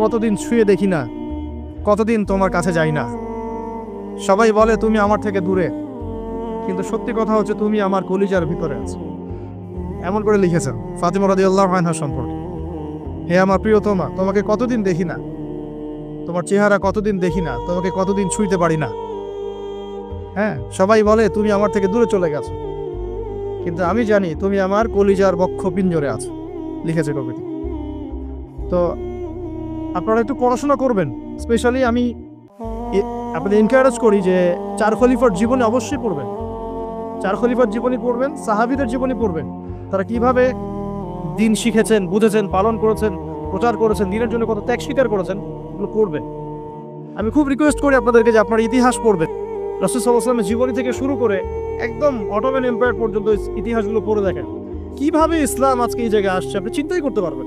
কতদিন ছুঁয়ে দেখি না, কতদিন তোমার কাছে যাই না। সবাই বলে, তুমি আমার থেকে দূরে। কিন্তু সত্যি কথা হচ্ছে, তুমি আমার কলিজার ভিতরে আছো। এমন করে লিখেছেন ফাতিমা রাদিয়াল্লাহু আনহা সম্পর্কে। হে আমার প্রিয়তমা, তোমাকে কতদিন দেখি না? তোমার চেহারা কতদিন দেখি না? তোমাকে কতদিন ছুঁইতে পারি না? হ্যাঁ সবাই বলে, তুমি আমার থেকে দূরে চলে গেছো। কিন্তু আমি জানি, তুমি আমার কলিজার বক্ষ পিঞ্জরে আছো, লিখেছে কবিতা তো আপনারা একটু পড়াশোনা করবেন। স্পেশালি আমি আপনাদের এনকারেজ করি যে চার খলিফার জীবনে অবশ্যই পড়বেন। চার খলিফার জীবনী পড়বেন, সাহাবিদের জীবনী পড়বেন। তারা কীভাবে দিন শিখেছেন, বুঝেছেন, পালন করেছেন, প্রচার করেছেন, দিনের জন্য কত ত্যাগ স্বীকার করেছেন, এগুলো পড়বেন আমি খুব রিকোয়েস্ট করি আপনাদেরকে যে আপনারা ইতিহাস পড়বেন। রসুল সাল্লাহামের জীবনী থেকে শুরু করে একদম অটোম্যান এম্পায়ার পর্যন্ত ইতিহাসগুলো পড়ে দেখেন। কীভাবে ইসলাম আজকে এই জায়গায় আসছে, আপনি চিন্তাই করতে পারবেন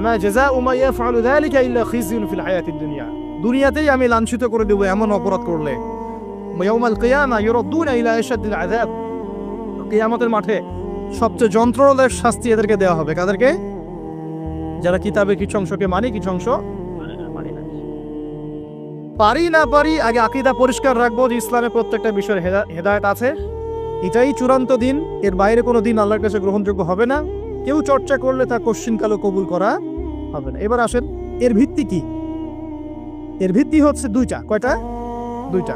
মা জাযাউ মা ইয়াফআলু যালিকা দুনিয়া দুনিয়াতেই আমি লাঞ্ছিত করে দেব এমন অপরাধ করলে। ইয়াউমাল মাঠে সবচেয়ে যন্ত্রণাদায়ক শাস্তি এদেরকে দেওয়া হবে। কাদেরকে? যারা কিতাবে কিছু অংশকে মানে কিছু অংশ মানে মানে পারি না পারি, আগে আকিদা পরিষ্কার রাখব যে ইসলামের প্রত্যেকটা বিষয়ের হেদায়ত আছে। এটাই চূড়ান্ত দিন, এর বাইরে কোনো দিন আল্লাহর কাছে গ্রহণযোগ্য হবে না। কেউ চর্চা করলে তা কোশ্চিনকালও কবুল করা হবে না। এবার আসেন, এর ভিত্তি কি? এর ভিত্তি হচ্ছে দুইটা। কয়টা? দুইটা।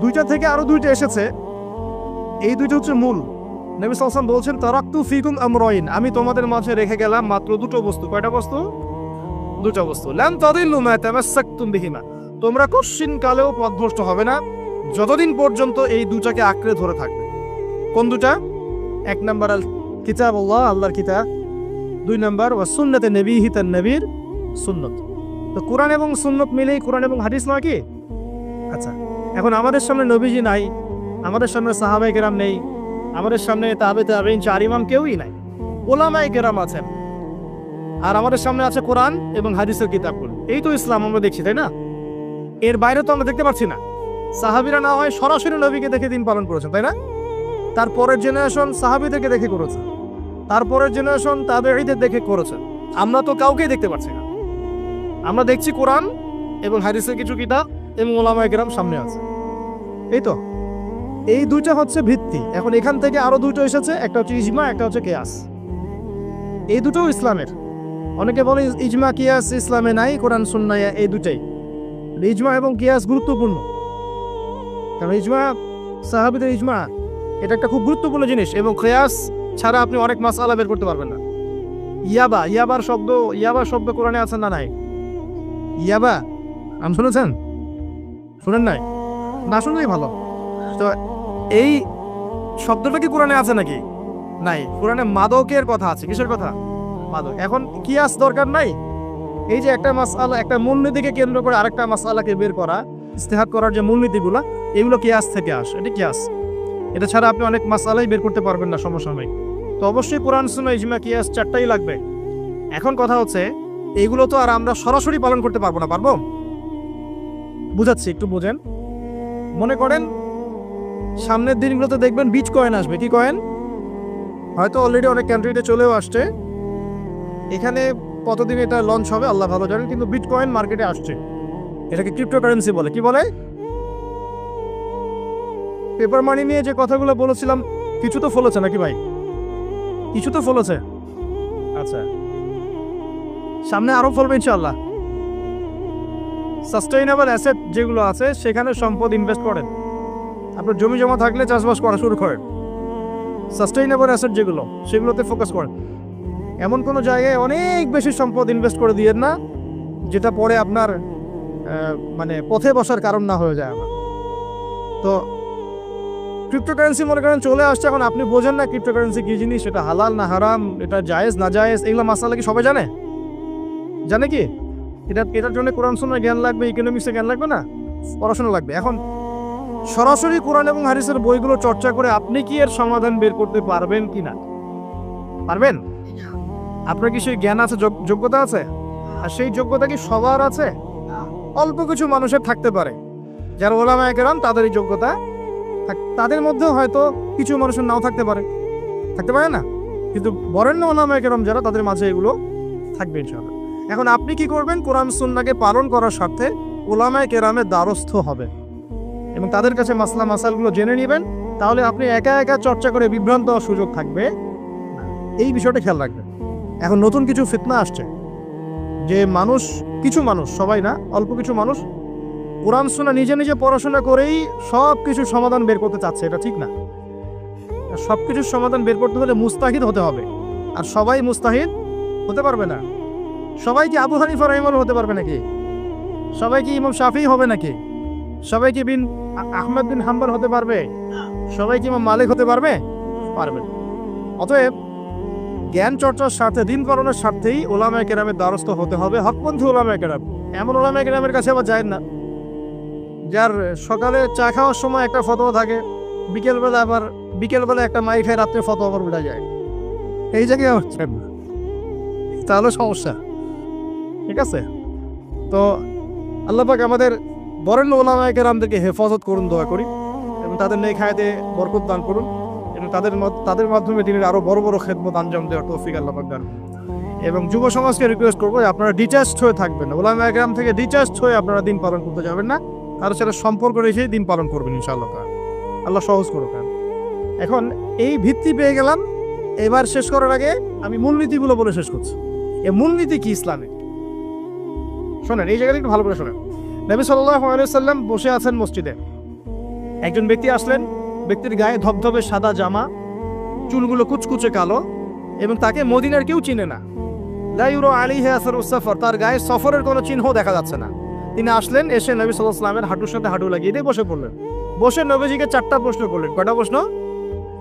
দুইটা থেকে আরও দুইটা এসেছে। এই দুইটা হচ্ছে মূল। নবী সালসাম বলছেন, তারাক্তু ফিকুম আমরাইন। আমি তোমাদের মাঝে রেখে গেলাম মাত্র দুটো বস্তু। কয়টা বস্তু? দুটো বস্তু। লাম তাদিল্লু মা তামাসসাকতুম বিহিমা। তোমরা কোশ্চিন কালেও পথভ্রষ্ট হবে না। যতদিন পর্যন্ত এই দুটাকে আঁকড়ে ধরে থাকবে। কোন দুটা? এক নাম্বার আল কিতাব আল্লাহ, আল্লাহর কিতাব। দুই নম্বর, ওয়া সুন্নতে নবীহি তার নবীর সুন্নত। তো কোরআন এবং সুন্নত মিলেই কোরআন এবং হাদিস নয় কি? আচ্ছা এখন আমাদের সামনে নবীজি নাই, আমাদের সামনে সাহাবাই কেরাম নেই, আমাদের সামনে তাবে তাবেইন, চার ইমাম কেউই নাই ওলামাই কেরাম আছেন। আর আমাদের সামনে আছে কোরআন এবং হাদিসের কিতাবগুলো। এই তো ইসলাম, আমরা দেখছি, তাই না? এর বাইরে তো আমরা দেখতে পাচ্ছি না। সাহাবিরা না হয় সরাসরি নবীকে দেখে দিন পালন করেছেন, তাই না? তারপরের জেনারেশন সাহাবিদেরকে দেখে করেছে। তারপরের জেনারেশন তাবেঈদের দেখে করেছে। আমরা তো কাউকেই দেখতে পাচ্ছি না। আমরা দেখছি কোরআন এবং হারিসের কিছু কিতাব এবং ওলামায়ে কেরাম সামনে আছে। এই তো। এই দুইটা হচ্ছে ভিত্তি। এখন এখান থেকে আরও দুটো এসেছে, একটা হচ্ছে ইজমা, একটা হচ্ছে কেয়াস। এই দুটোও ইসলামের। অনেকে বলে ইজমা, কিয়াস ইসলামে নাই, কোরআন, সুন্নায় এই দুটাই ইজমা এবং কিয়াস গুরুত্বপূর্ণ। কারণ ইজমা, সাহাবিদের ইজমা এটা একটা খুব গুরুত্বপূর্ণ জিনিস এবং কেয়াস ছাড়া আপনি অনেক মাসালা বের করতে পারবেন না। ইয়াবা, ইয়াবার শব্দ ইয়াবার শব্দ কোরআনে আছে না নাই? ইয়াবা নাম শুনেছেন? শুনেন নাই? না শুনলেই ভালো। তো এই শব্দটা কি কোরআনে আছে নাকি? নাই, কোরআনে মাদকের কথা আছে। কিসের কথা? মাদক। এখন কিয়াস দরকার নাই? এই যে একটা মাসালা একটা মূলনীতিকে কেন্দ্র করে আরেকটা মাসালাকে বের করা ইস্তেহাত করার যে মূলনীতিগুলো, এগুলো কিয়াস থেকে আসে। এটা কিয়াস এটা ছাড়া আপনি অনেক মাসালাই বের করতে পারবেন না সমসাময়িক তো অবশ্যই কোরআন, সুন্নাহ, ইজমা, কিয়াস চারটাই লাগবে। এখন কথা হচ্ছে এইগুলো তো আর আমরা সরাসরি পালন করতে পারব না, পারব? বুঝাচ্ছি, একটু বোঝেন। মনে করেন, সামনের দিনগুলোতে দেখবেন বিচ কয়েন আসবে। কি কয়েন? হয়তো অলরেডি অনেক কান্ট্রিতে চলেও আসছে। এখানে কতদিন এটা লঞ্চ হবে, আল্লাহ ভালো জানেন, কিন্তু বিট কয়েন মার্কেটে আসছে। এটাকে ক্রিপ্টোকারেন্সি বলে। কি বলে? পেপার মানি নিয়ে যে কথাগুলো বলেছিলাম, কিছু তো ফলেছে নাকি ভাই? কিছু তো ফলেছে। আচ্ছা। সামনে আরও ফলবে ইনশাল্লাহ সাস্টেইনেবল অ্যাসেট যেগুলো আছে, সেখানে সম্পদ ইনভেস্ট করেন। আপনার জমি জমা থাকলে চাষবাস করা শুরু করেন। সাস্টেইনেবল অ্যাসেট যেগুলো, সেগুলোতে ফোকাস করেন। এমন কোনো জায়গায় অনেক বেশি সম্পদ ইনভেস্ট করে দিয়েন না, যেটা পরে আপনার মানে পথে বসার কারণ না হয়ে যায় আমার। তো ক্রিপ্টোকারেন্সি মনে করেন চলে আসছে, এখন আপনি বোঝেন না ক্রিপ্টোকারেন্সি কি জিনিস, এটা হালাল না হারাম, এটা জায়েজ না জায়েজ, এগুলো মাসালা কি সবাই জানে? জানে কি? এটা, এটার জন্য কোরআন শোনার জ্ঞান লাগবে ইকোনমিক্সের জ্ঞান লাগবে না? পড়াশোনা লাগবে। এখন সরাসরি কোরআন এবং হারিসের বইগুলো চর্চা করে আপনি কি এর সমাধান বের করতে পারবেন কি না? পারবেন? আপনার কি সেই জ্ঞান আছে, যোগ- যোগ্যতা আছে? আর সেই যোগ্যতা কি সবার আছে? অল্প কিছু মানুষের থাকতে পারে। যারা ওলামা একরাম তাদের এই যোগ্যতা তাদের মধ্যেও হয়তো কিছু মানুষের নাও থাকতে পারে। থাকতে পারে না? কিন্তু বরেণ্য ওলামা কেরম যারা, তাদের মাঝে এগুলো থাকবে ইনশাআল্লাহ। এখন আপনি কি করবেন? কোরআন সুন্নাকে পালন করার স্বার্থে ওলামায় কেরামের দ্বারস্থ হবে এবং তাদের কাছে মাসলা মাসালগুলো জেনে নেবেন। তাহলে আপনি একা একা চর্চা করে বিভ্রান্ত হওয়ার সুযোগ থাকবে এই বিষয়টা খেয়াল রাখবেন। এখন নতুন কিছু ফিতনা আসছে। যে মানুষ, কিছু মানুষ, সবাই না, অল্প কিছু মানুষ কোরআন শোনা নিজে নিজে পড়াশোনা করেই সব কিছুর সমাধান বের করতে চাচ্ছে, এটা ঠিক না। সব কিছুর সমাধান বের করতে হলে মুস্তাহিদ হতে হবে। আর সবাই মুস্তাহিদ হতে পারবে না। সবাই কি আবু হানিফা রহিমল হতে পারবে নাকি? সবাই কি ইমাম শাফি হবে নাকি? সবাই কি বিন আহমেদ বিন হাম্বল হতে পারবে? সবাই কি ইমাম মালিক হতে পারবে? পারবে। অতএব জ্ঞান চর্চার স্বার্থে, দিন পালনের স্বার্থেই ওলামায় কেরামের দ্বারস্থ হতে হবে। হকপন্থী ওলামায় কেরাম, এমন ওলামায় কেরামের কাছে আবার যায় না। যার সকালে চা খাওয়ার সময় একটা ফতোয়া থাকে, বিকেলবেলা আবার বিকেলবেলা একটা মাই খায় রাত্রে ফতোয়া আবার উঠে যায়। এই জায়গায় হচ্ছে? তাহলে সমস্যা। ঠিক আছে? তো আল্লাহ পাক আমাদের বরেণ্য ওলামায় কেরামদেরকে হেফাজত করুন, দোয়া করি, এবং তাদের নেই খায়াতে বরকত দান করুন, এবং তাদের তাদের মাধ্যমে তিনি আরও বড় বড় খেদমত আঞ্জাম দেওয়ার তৌফিক আল্লাহ পাক দান এবং যুব সমাজকে রিকোয়েস্ট করব আপনারা ডিচার্জড হয়ে থাকবেন ওলামা গ্রাম থেকে ডিচার্জড হয়ে আপনারা দিন পালন করতে যাবেন না। কারোর সাথে সম্পর্ক রেখে দিন পালন করবেন ইনশাআল্লাহ। আল্লাহ সহজ করুক এখন এই ভিত্তি পেয়ে গেলাম। এবার শেষ করার আগে আমি মূলনীতিগুলো বলে শেষ করছি। এই মূলনীতি কি ইসলামে শোনেন, এই জায়গাটা একটু ভালো করে শোনেন। নবী সাল্লাম বসে আছেন মসজিদে। একজন ব্যক্তি আসলেন, ব্যক্তির গায়ে ধবধবে সাদা জামা, চুলগুলো কুচকুচে কালো, এবং তাকে মদিনার কেউ চিনে না। আলী তার গায়ে সফরের কোনো চিহ্ন দেখা যাচ্ছে না। তিনি আসলেন, এসে নবী সাল্লাহ সাল্লামের হাঁটুর সাথে হাঁটু লাগিয়ে দিয়ে বসে পড়লেন। বসে নবীজিকে চারটা প্রশ্ন করলেন। কয়টা প্রশ্ন?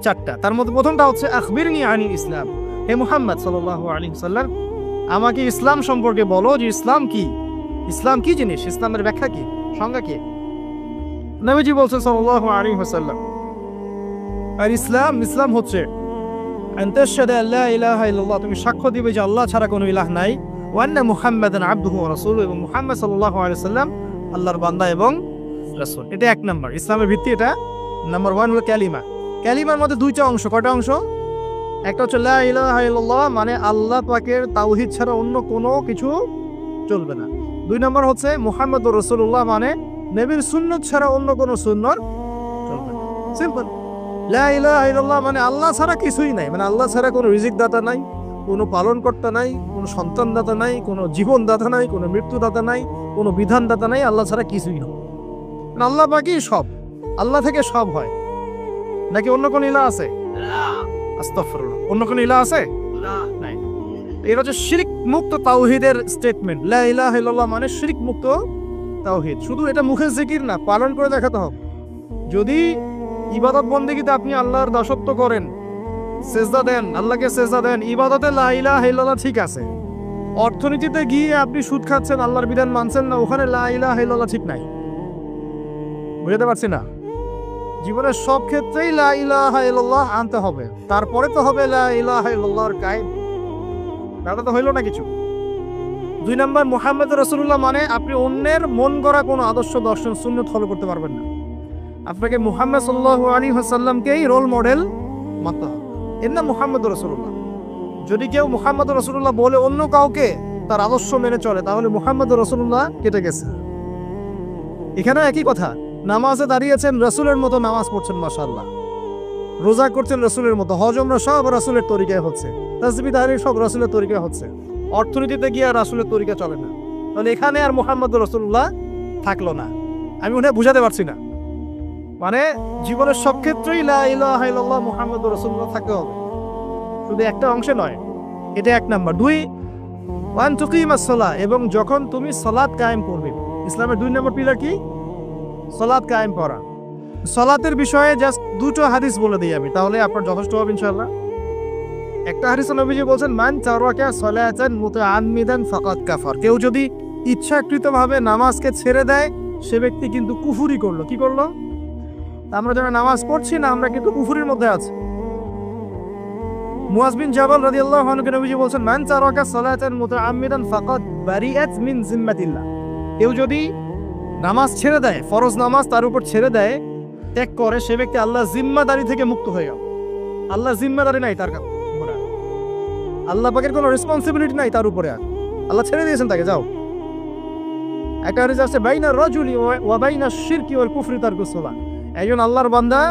চারটা। তার মধ্যে প্রথমটা হচ্ছে আখবির আনি ইসলাম। হে মুহাম্মদ সাল্লাহ আলী সাল্লাম আমাকে ইসলাম সম্পর্কে বলো যে ইসলাম কি? ইসলাম কি জিনিস? ইসলামের ব্যাখ্যা কি? সংজ্ঞা কি? নবীজি বলছেন সাল্লাল্লাহু আলাইহি ওয়াসাল্লাম, আর ইসলাম ইসলাম হচ্ছে তুমি সাক্ষ্য দিবে যে আল্লাহ ছাড়া কোনো ইলাহ নাই। ওয়া আন্না মুহাম্মাদান আবদুহু ওয়া এবং মুহাম্মদ সাল্লাল্লাহু আলাইহি ওয়াসাল্লাম আল্লাহর বান্দা এবং রাসূল। এটা এক নাম্বার। ইসলামের ভিত্তি এটা। নাম্বার ওয়ান হলো ক্যালিমা। ক্যালিমার মধ্যে দুইটা অংশ। কয়টা অংশ? একটা হচ্ছে লা ইলাহা ইল্লাল্লাহ মানে আল্লাহ পাকের তাওহীদ ছাড়া অন্য কোনো কিছু চলবে না। দুই নম্বর হচ্ছে মুহাম্মদ রসুল্লাহ মানে নবীর সুন্নত ছাড়া অন্য কোনো সুন্নত চলবে না। সিম্পল মানে আল্লাহ ছাড়া কিছুই নাই। মানে আল্লাহ ছাড়া কোনো রিজিক দাতা নাই। কোনো পালনকর্তা নাই, কোনো সন্তান দাতা নাই, কোনো জীবনদাতা নাই, কোনো মৃত্যু দাতা নাই, কোনো বিধান দাতা নাই, আল্লাহ ছাড়া কিছুই না। মানে আল্লাহ বাকি সব, আল্লাহ থেকে সব হয়। নাকি অন্য কোনো ইলা আছে? অন্য কোনো ইলা আছে? এটা হচ্ছে শিরিক মুক্ত তাওহিদের স্টেটমেন্ট লা ইলাহা মানে শিরিক মুক্ত তাওহিদ। শুধু এটা মুখে জিকির না, পালন করে দেখাতে হবে। যদি ইবাদত বন্দেগীতে আপনি আল্লাহর দাসত্ব করেন সেজদা দেন, আল্লাহকে সেজদা দেন, ইবাদতে লা ইলাহা ইল্লাল্লাহ ঠিক আছে। অর্থনীতিতে গিয়ে আপনি সুদ খাচ্ছেন, আল্লাহর বিধান মানছেন না, ওখানে লাইলা ইল্লাল্লাহ ঠিক নাই। বুঝতে পারছি না? জীবনের সব ক্ষেত্রেই লা ইলাহা ইল্লাল্লাহ আনতে হবে। তারপরে তো হবে তো হইল না কিছু। দুই নম্বর, মোহাম্মদ রসুল্লাহ মানে আপনি অন্যের মন গড়া কোনো আদর্শ, দর্শন শূন্য ফলো করতে পারবেন না। আপনাকে মুহাম্মদ সাল্লাহ আলী হাসাল্লামকেই রোল মডেল মানতে হবে। এর নাম মুহাম্মদ রসুল্লাহ যদি কেউ মুহাম্মদ রসুল্লাহ বলে অন্য কাউকে তার আদর্শ মেনে চলে, তাহলে মুহাম্মদ রসুল্লাহ কেটে গেছে। এখানে একই কথা, নামাজে দাঁড়িয়েছেন রসুলের মতো, নামাজ পড়ছেন মাসাল্লাহ রোজা করছেন রসুলের মতো হজমরা সব রসুলের তরিকায় হচ্ছে। তাসবি তাহরির সব রসুলের তরিকা হচ্ছে। অর্থনীতিতে গিয়ে আর রাসুলের তরিকা চলে না। তাহলে এখানে আর মোহাম্মদ রসুল্লাহ থাকল না। আমি হয় বুঝাতে পারছি না। মানে জীবনের সব ক্ষেত্রেই লা ইলাহা ইল্লাল্লাহ মুহাম্মদ রসুল্লাহ থাকতে হবে। শুধু একটা অংশে নয়, এটা এক নাম্বার। দুই ওয়ান তুকিমাস সালাহ, এবং যখন তুমি সালাত কায়েম করবে, ইসলামের দুই নম্বর পিলার কি? সালাত কায়েম করা সালাতের বিষয়ে জাস্ট দুটো হাদিস বলে দিই আমি, তাহলে আপনার যথেষ্ট হবে ইনশাআল্লাহ। একটা হাদিস নবীজি বলছেন, মান তারাকা সালাতান মুতাআম্মিদান ফাকাদ কাফার। কেউ যদি ইচ্ছাকৃতভাবে নামাজকে ছেড়ে দেয়, সে ব্যক্তি কিন্তু কুফুরি করল। কি করল? আমরা যারা নামাজ পড়ছি না, আমরা কিন্তু কুফুরির মধ্যে আছি। জাবাল রাদিয়াল্লাহু আনহু নবীজি বলছেন বারিআত মিন কেউ যদি নামাজ ছেড়ে দেয়, ফরজ নামাজ তার উপর ছেড়ে দেয়, ত্যাগ করে, সে ব্যক্তি আল্লাহ জিম্মাদারি থেকে মুক্ত হয়ে গেল আল্লাহ জিম্মাদারি নাই তার আল্লাহ পাকের কোনো রেসপন্সিবিলিটি নাই তার উপরে আল্লাহ ছেড়ে দিয়েছেন তাকে, যাও। একটা হাদিস আছে, বাইনা রাজুলি ওয়া বাইনা শিরকি ওয়াল কুফরি তার একজন আল্লাহর বান্দা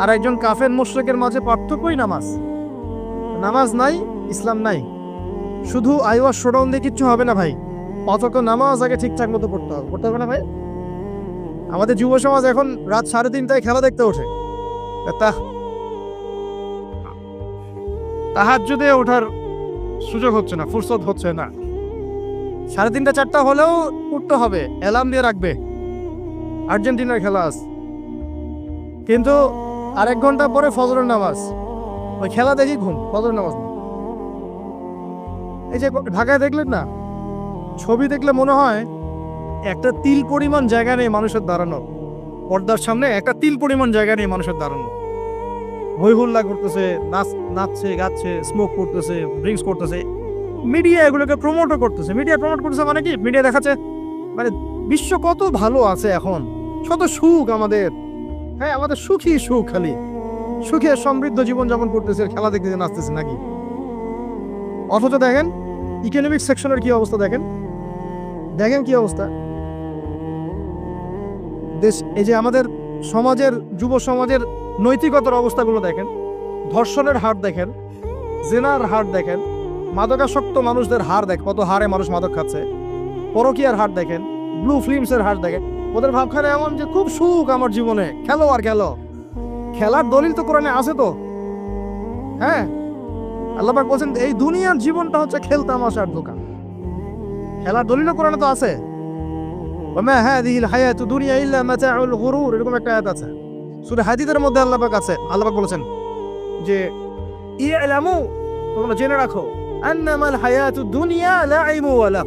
আর একজন কাফের মুশরিকের মাঝে পার্থক্যই নামাজ। নামাজ নাই, ইসলাম নাই। শুধু আইওয়া শোডাউন দিয়ে কিচ্ছু হবে না ভাই। অতক নামাজ আগে ঠিকঠাক মতো পড়তে হবে। পড়তে হবে না ভাই? আমাদের যুব সমাজ এখন রাত সাড়ে তিনটায় খেলা দেখতে ওঠে। তাহার যদি ওঠার সুযোগ হচ্ছে না, ফুরসত হচ্ছে না। সাড়ে তিনটা, চারটা হলেও উঠতে হবে। অ্যালার্ম দিয়ে রাখবে। আর্জেন্টিনার খেলা আস কিন্তু আরেক ঘণ্টা পরে ফজরের নামাজ। ওই খেলা দেখি ঘুম, ফজরের নামাজ না। এই যে ঢাকায় দেখলেন না, ছবি দেখলে মনে হয় একটা তিল পরিমাণ জায়গা নেই মানুষের দাঁড়ানো। পর্দার সামনে একটা তিল পরিমাণ জায়গা নেই মানুষের দাঁড়ানো। হই হুল্লা করতেছে, নাচ নাচছে, গাচ্ছে স্মোক করতেছে ড্রিঙ্কস করতেছে। মিডিয়া এগুলোকে প্রমোটও করতেছে। মিডিয়া প্রমোট করতেছে মানে কি? মিডিয়া দেখাচ্ছে মানে বিশ্ব কত ভালো আছে এখন। কত সুখ আমাদের। হ্যাঁ আমাদের সুখী সুখ খালি। সুখে সমৃদ্ধ জীবন যাপন করতেছে খেলা দেখতে নাচতেছে নাকি? অথচ দেখেন ইকোনমিক সেকশনের কি অবস্থা দেখেন? দেখেন কি অবস্থা? দেশ, এই যে আমাদের সমাজের, যুব সমাজের নৈতিকতার অবস্থাগুলো দেখেন, ধর্ষণের হার দেখেন, জেনার হার দেখেন, মাদকাসক্ত মানুষদের হার দেখ কত হারে মানুষ মাদক খাচ্ছে, পরকিয়ার হার দেখেন ব্লু ফিল্মসের হার দেখে। ওদের ভাবখানে এমন যে খুব সুখ আমার জীবনে। খেলো আর খেলো। খেলার দলিল তো কোরআনে আছে তো। হ্যাঁ? আল্লাহবাক বলছেন, এই দুনিয়ার জীবনটা হচ্ছে খেলতামাশার দোকান। খেলার দলিলও কোরআনে তো আছে। এরকম একটা আয়াত আছে। সূরা হাদিদের মধ্যে আল্লাহ পাক আছে। আল্লাহ পাক বলেছেন যে ইলামু তোমরা জেনে রাখো, আন্নামাল হায়াতু দুনিয়া লাইবু ওয়া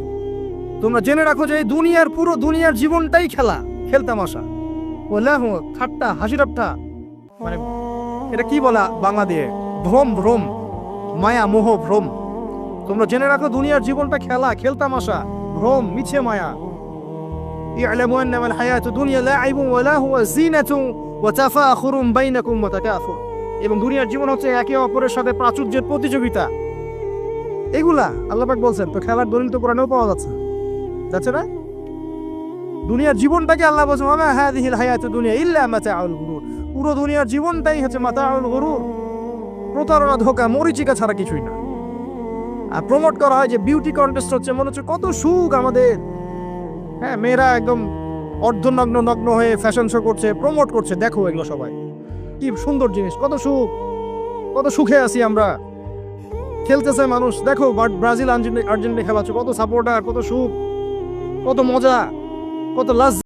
তোমরা জেনে রাখো যে এই দুনিয়ার পুরো দুনিয়ার জীবনটাই খেলা খেলতামাশা বললে ঠাট্টা হাসি ঠাট্টা মানে এটা কি বলা বাংলা দিয়ে ভ্রম ভ্রম মায়া মোহ ভ্রম তোমরা জেনে রাখো দুনিয়ার জীবনটা খেলা খেলতামাশা ভ্রম মিছে মায়া اعلموا انما الحياه الدنيا لعب ولهو زينه وتفاخر بينكم وتكاثر এবং দুনিয়ার জীবন হচ্ছে একে অপরের সাথে প্রাচুর্যের প্রতিযোগিতা এগুলা আল্লাহ পাক বলছেন তো খেলার দলিল তো কোরআনেও পাওয়া যাচ্ছে যাচ্ছে না? দুনিয়ার জীবনটাকে আল্লাহ বলছেন মামা হাদিহিল হায়াতু দুনিয়া ইল্লা মাতাউল গুরুর। পুরো দুনিয়ার জীবনটাই হচ্ছে মাতাউল গুরুর। প্রতারণা, ধোকা, মরিচিকা ছাড়া কিছুই না। আর প্রমোট করা হয় যে বিউটি কন্টেস্ট হচ্ছে, মনে হচ্ছে কত সুখ আমাদের। হ্যাঁ মেয়েরা একদম অর্ধনগ্ন, নগ্ন হয়ে ফ্যাশন শো করছে প্রমোট করছে। দেখো এগুলো সবাই। কি সুন্দর জিনিস, কত সুখ। কত সুখে আছি আমরা। খেলতেছে মানুষ। দেখো ব্রাজিল আর্জেন্টিনা আর্জেন্টিনা খেলা কত সাপোর্টার কত সুখ। কত মজা কত লাজ